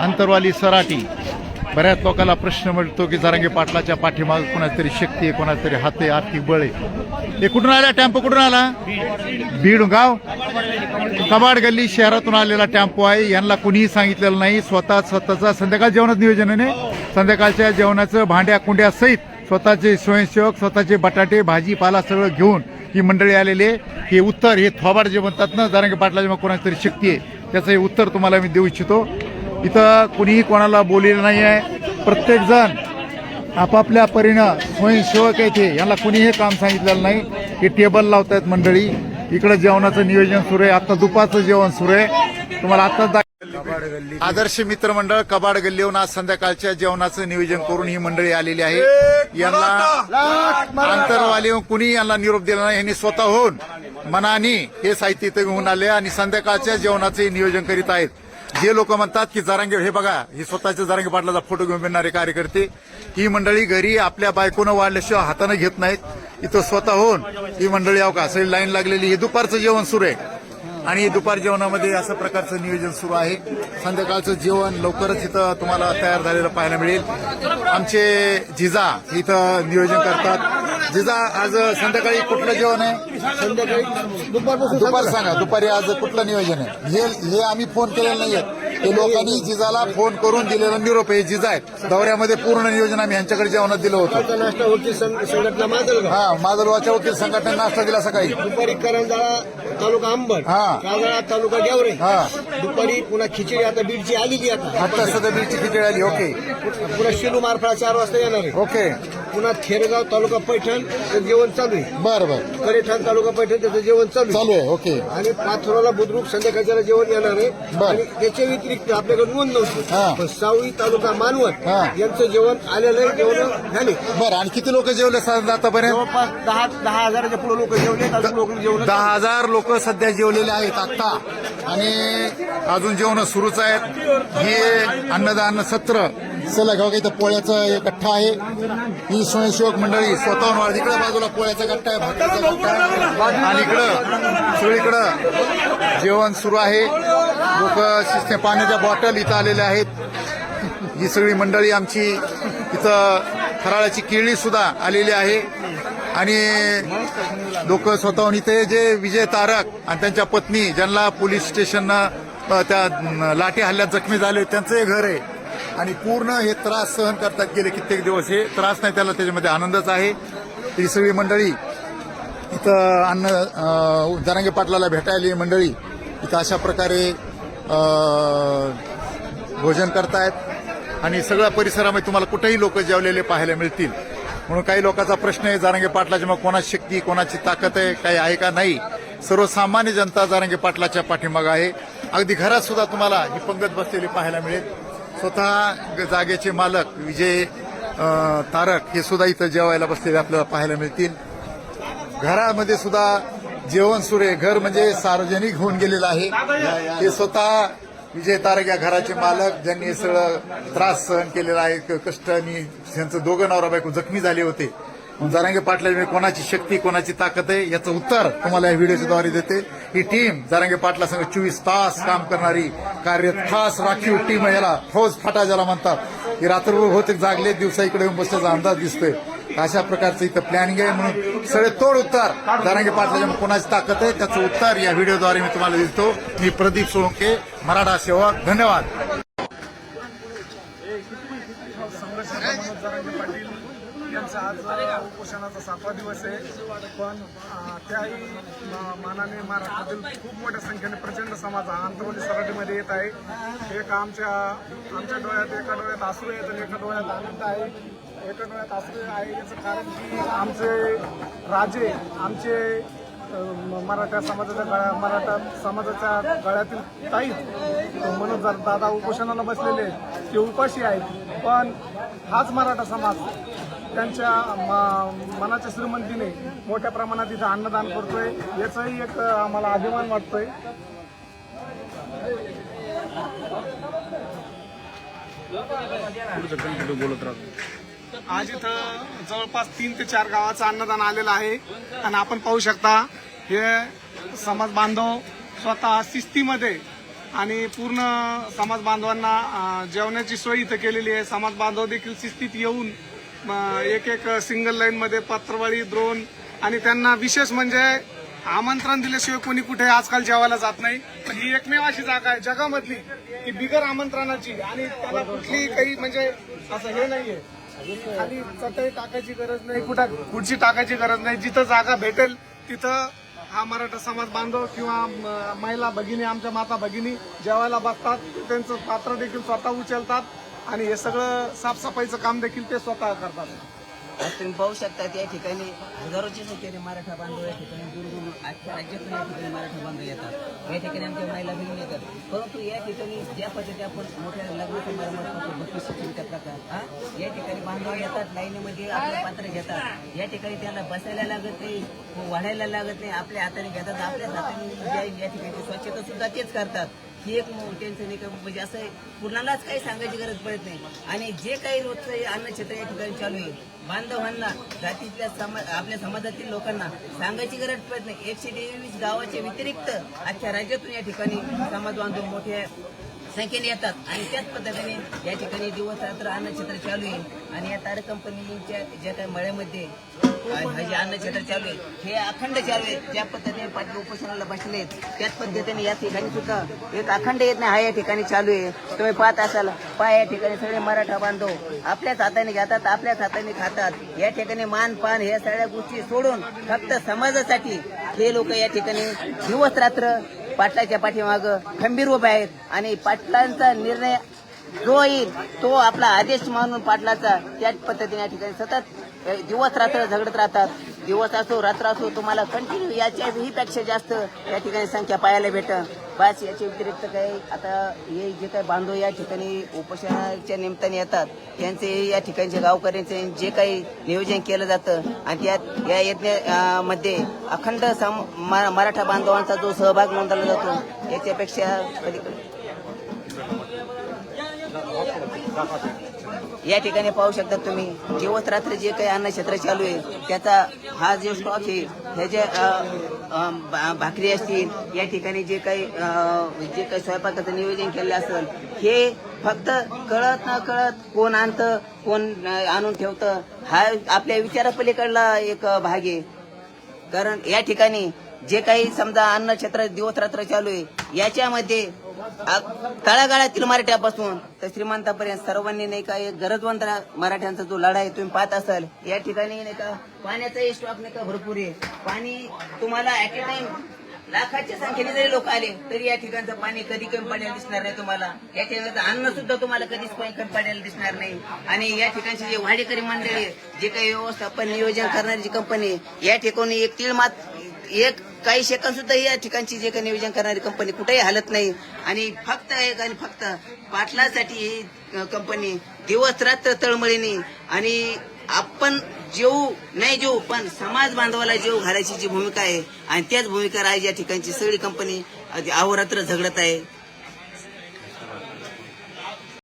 अंतरवाली सराटी. बऱ्याच लोकांना प्रश्न मिळतो की जरांगे पाटलाच्या पाठीमाग कोणाची तरी शक्ती आहे कोणाची तरी हाते आर्थिक बळ. आहे हे कुठून आला टॅम्पो? कुठून आला? बीड गाव कबाड गल्ली शहरातून आलेला टॅम्पो आहे. यांना कुणीही सांगितलेलं नाही. स्वतः स्वतःचा संध्याकाळ जेवणात नियोजन संध्याकाळच्या जेवणाचं भांड्या कुंड्या सहित स्वतःचे स्वयंसेवक स्वतःचे बटाटे भाजीपाला सगळं घेऊन ही मंडळी आलेली आहे. हे उत्तर हे थोबाड जे म्हणतात ना जरांगे पाटलाच्या मग कोणाची तरी शक्ती आहे त्याचं हे उत्तर तुम्हाला मी देऊ इच्छितो. इथं कुणीही कोणाला बोललेलं नाही आहे प्रत्येकजण आपापल्या परीनं स्वयंसेवक आहे ते यांना कुणीही काम सांगितलेलं नाही. हे टेबल लावतायत मंडळी. इकडं जेवणाचं नियोजन सुरू आहे. आता दुपारचं जेवण सुरू आहे. तुम्हाला आत्ताच आता आदर्श मित्रमंडळ कबाड गल्लीहून आज संध्याकाळच्या जेवणाचं नियोजन करून ही मंडळी आलेली आहे. यांना आंतरवाली कुणी यांना निरोप दिला नाही यांनी स्वतःहून मनाने हे साहित्य इथं घेऊन आले आणि संध्याकाळच्या जेवणाचे नियोजन करीत आहेत. जे लोक म्हणतात की जरांगे हे बघा हे स्वतःच्या जरांगे पाटलाचा फोटो घेऊन फिरणारे कार्यकर्ते ही मंडळी घरी आपल्या बायकोनं वाढल्याशिवाय हातानं घेत नाहीत. इथं स्वतःहून ही मंडळी सगळी लाईन लागलेली हे दुपारचं जेवण सुरू आहे. आणि दुपार जेवणामध्ये असं प्रकारचं नियोजन सुरू आहे. संध्याकाळचं जेवण लवकरच इथं तुम्हाला तयार झालेलं पाहायला मिळेल. आमचे जिजा इथं नियोजन करतात. जिजा आज संध्याकाळी कुठलं जेवण आहे? संध्याकाळी दुपार सांगा दुपारी आज कुठलं नियोजन आहे? हे हे आम्ही फोन केलेलं नाहीये. हे लोकांनी जिजाला फोन करून दिलेला निरोप आहे. जिजा आहेत दौऱ्यामध्ये पूर्ण नियोजन आम्ही यांच्याकडे जेवणात दिलं होतं. नाश्ता संघटना हा माधवच्या वकील संघटनेने नाश्ता दिला सकाळी. दुपारी करंजाळा तालुका अंबड हा. काजळा तालुका गेवरे. हा. दुपारी पुन्हा खिचडी आता बीडची आलेली आता. आता सध्या बीडची खिचडी आली ओके. पुन्हा शेलू मारफळा चार वाजता येणार आहे. ओके. पुन्हा थेरगाव तालुका पैठण त्याचं जेवण चालू आहे. बरं बरं. करेठाण तालुका पैठण त्याचं जेवण चालू चालू आहे आहे ओके. आणि पाथरोला बुद्रुक संध्याकाळच्या जेवण येणार आहे. बर. आणि त्याच्या व्यतिरिक्त आपल्याकडे नोंद नव्हती. पण सावळी तालुका मानवत हा. यांचं जेवण आलेलं आहे जेवण झाले. बरं आणि किती लोक जेवले साधारण आतापर्यंत? जवळपास दहा दहा हजाराच्या पुढे लोक जेवले अजून लोक जेवण दहा हजार लोक सध्या जेवलेले आहेत आता आणि अजून जेवण सुरूच आहेत. हे अन्नदान सत्र चला इथं पोळ्याचा एक गठ्ठा आहे. ही स्वयंसेवक मंडळी स्वतःहून वाढ. इकडे बाजूला पोळ्याचा गठ्ठा आहे. भाकरीचा कट्टा आहे. आणि इकडं सगळीकडं जेवण सुरू आहे. लोक शिस्ते पाण्याच्या बॉटल इथं आलेल्या आहेत. ही सगळी मंडळी आमची इथं फराळाची केळी सुद्धा आलेली आहे. आणि लोक स्वतःहून इथे जे विजय तारक आणि त्यांच्या पत्नी ज्यांना पोलीस स्टेशननं त्या लाठी हल्ल्यात जखमी झाले त्यांचं हे घर आहे. आणि पूर्ण हे त्रास सहन करतात गेले कित्येक दिवस. हे त्रास नाही त्याला त्याच्यामध्ये आनंदच आहे. ही सगळी मंडळी इथं अन्न जरांगे पाटलाला भेटायला मंडळी. इथं अशा प्रकारे भोजन करतायत. आणि सगळ्या परिसरामध्ये तुम्हाला कुठेही लोक जेवलेले पाहायला मिळतील. म्हणून काही लोकांचा प्रश्न आहे जारंगे पाटलाची मग कोणाची शक्ती कोणाची ताकद आहे काही आहे का नाही? सर्वसामान्य जनता जारंगे पाटलाच्या पाठीमागं आहे. अगदी घरात सुद्धा तुम्हाला ही पंगत बसलेली पाहायला मिळेल. स्वतः ग- जागेचे मालक विजय तारक हे सुद्धा इथं जेवायला बसलेले आपल्याला पाहायला मिळतील. घरामध्ये सुद्धा जेवण सुरू आहे. घर म्हणजे सार्वजनिक होऊन गेलेलं आहे. हे स्वतः विजय तारक या घराचे मालक ज्यांनी सगळं त्रास सहन केलेला आहे कष्ट आणि त्यांचं दोघं नवरा बायको जखमी झाले होते. जरांगे पाटला कोणाची शक्ती कोणाची ताकद आहे याचं उत्तर तुम्हाला या व्हिडिओच्या द्वारे देते. ही टीम जरांगे पाटला संघ चोवीस तास काम करणारी कार्य खास राखीव टीम आहे याला. फौज फाटा ज्याला म्हणतात. ही रात्रभर बहुतेक जागले दिवसा इकडे येऊन बसल्याचा अंदाज दिसतोय. अशा प्रकारचं इथं प्लॅनिंग आहे म्हणून सगळे तोड उत्तर. जारांगे पाटलाच्या कोणाची ताकद आहे त्याचं उत्तर या व्हिडिओद्वारे मी तुम्हाला देतो. मी प्रदीप सोळंके मराठा सेवक. धन्यवाद संघर्ष मनोज जरांगे पाटील यांचा आज उपोषणाचा सातवा दिवस आहे. पण त्याही मानाने महाराष्ट्रातील खूप मोठ्या संख्येने प्रचंड समाज हा अंतर्वली सराटीमध्ये येत आहे. एक आमच्या आमच्या डोळ्यात एका डोळ्यात आसू आहेत आणि एका डोळ्यात आनंद आहे. एका डोळ्यात आसू आहे याचं कारण की आमचे राजे आमचे मराठा समाजाच्या गळ्या मराठा समाजाच्या गळ्यातील ताईत म्हणून जर दादा उपोषणाला बसलेले ते उपाशी आहेत. पण हाच मराठा समाज. त्यांच्या म- मनाच्या श्रीमंतीने मोठ्या प्रमाणात इथं अन्नदान करतोय. याचाही एक आम्हाला अभिमान वाटतोय. आज इथं जवळपास तीन ते चार गावाचं अन्नदान आलेलं आहे. आणि आपण पाहू शकता हे समाज बांधव स्वतः शिस्तीमध्ये आणि पूर्ण समाज बांधवांना जेवणाची सोय इथं केलेली आहे. समाज बांधव देखील शिस्तीत येऊन एक एक सिंगल लाईन मध्ये द्रोण आणि त्यांना विशेष म्हणजे आमंत्रण दिल्याशिवाय कोणी कुठे आजकाल जेवायला जात नाही. पण ही एकमेव अशी जागा आहे जगामधली की बिगर आमंत्रणाची आणि त्याला कुठली काही म्हणजे असं हे नाहीये. खाली चटई टाकायची गरज नाही कुठं खुर्ची टाकायची गरज नाही. जिथं जागा भेटेल तिथं हा मराठा समाज बांधव किंवा महिला भगिनी आमच्या माता भगिनी जेवायला बसतात. त्यांचं पात्र देखील स्वतः उचलतात. आणि हे सगळं साफसफाईचं काम देखील ते स्वतः करतात. आज तुम्ही पाहू शकता या ठिकाणी हजारोच्या संख्येने मराठा बांधव या ठिकाणी दूर आजच्या राज्यातून या ठिकाणी मराठा बांधव येतात. या ठिकाणी आमच्या महिला घेऊन येतात. परंतु या ठिकाणी ज्या पद्धती आपण मोठ्या लग्न समारंभात पाहतो, प्रकार हा? या ठिकाणी बांधव येतात लाईनीमध्ये आपलं पात्र घेतात. या ठिकाणी त्यांना बसायला लागत नाही वाढायला लागत नाही आपल्या हाताने घेतात आपल्या हाताने या ठिकाणी स्वच्छता सुद्धा तेच करतात. ही एक मो- त्यांचं नाही का म्हणजे असं कुणालाच काही सांगायची गरज पडत नाही. आणि जे काही रोजचं हे अन्नक्षेत्र या ठिकाणी चालू आहे बांधवांना जातीतल्या समाज आपल्या समाजातील लोकांना सांगायची गरज पडत नाही. एकशे तेवीस गावाच्या व्यतिरिक्त आजच्या राज्यातून या ठिकाणी समाज बांधव मोठ्या संख्येने येतात. आणि त्याच पद्धतीने या ठिकाणी दिवस रात्र अन्नक्षेत्र चालू आहे आणि या तारक कंपनीच्या ज्या काही मळ्यामध्ये अन्नछत्र अन्नक्षेत्र चालू आहे हे अखंड चालू आहे. ज्या पद्धतीने पाटील उपोषणाला बसले त्याच पद्धतीने या ठिकाणी सुद्धा एक अखंड येत नाही हा या ठिकाणी चालू आहे. तुम्ही पाहत असाल पा या ठिकाणी सगळे मराठा बांधव आपल्याच हाताने घेतात आपल्याच हाताने खातात. या ठिकाणी मान पान ह्या सगळ्या गोष्टी सोडून फक्त समाजासाठी हे लोक या ठिकाणी दिवस रात्र पाटलाच्या पाठीमाग खंबीर उभे आहेत. आणि पाटलांचा निर्णय जो येईल तो आपला आदेश मानून पाटलाचा त्याच पद्धतीने या ठिकाणी सतत दिवस रात्र झगडत राहतात. दिवस असो रात्र असो तुम्हाला कंटिन्यू याच्याही पेक्षा जास्त या ठिकाणी संख्या पाहायला भेटत बस याच्या व्यतिरिक्त काही आता हे जे काही बांधव या ठिकाणी उपोषणाच्या निमित्ताने येतात त्यांचे या ठिकाणचे गावकऱ्यांचे जे काही नियोजन केलं जातं आणि त्यात या यज्ञमध्ये अखंड सम म- मराठा बांधवांचा जो सहभाग नोंदवला जातो याच्यापेक्षा कधी या ठिकाणी पाहू शकता तुम्ही दिवस रात्र जे काही अन्नक्षेत्र चालू आहे त्याचा हा जो स्टॉक आहे ह्याचे भाकरी असतील या ठिकाणी जे काही जे काही स्वयंपाकाचं नियोजन केलेलं असेल हे फक्त कळत न कळत कोण आणतं कोण आणून ठेवतं हा आपल्या विचारापलीकडला एक भाग आहे. कारण या ठिकाणी जे काही समजा अन्न क्षेत्र दिवस रात्र चालू आहे याच्यामध्ये तळागाळातील मराठ्यापासून तर श्रीमंतापर्यंत सर्वांनी नाही का एक गरजवंत मराठ्यांचा जो लढा आहे तुम्ही पाहत असाल. या ठिकाणी नाही का पाण्याचाही स्टॉक नाही का भरपूर आहे. पाणी तुम्हाला ऍट अ टाइम लाखाच्या संख्येने जरी लोक आले तरी या ठिकाणचं पाणी कधी कमी पडायला दिसणार नाही तुम्हाला. या ठिकाणचं अन्न सुद्धा तुम्हाला कधीच कमी पडायला दिसणार नाही. आणि या ठिकाणची जे वाडेकरी मंडळी आहे, जे काही व्यवस्थापन नियोजन करणारी जी कंपनी आहे, या ठिकाणी एक तीळ मात एक काही सेकंद सुद्धा या ठिकाणची जे काही नियोजन करणारी कंपनी कुठेही हालत नाही. आणि फक्त एक आणि फक्त पाटलासाठी ही कंपनी दिवस रात्र तळमळीने आणि आपण जेऊ नाही जेऊ पण समाज बांधवाला जेव घालायची जी भूमिका आहे आणि त्याच भूमिका राहायची या ठिकाणची सगळी कंपनी अहोरात्र झगडत आहे.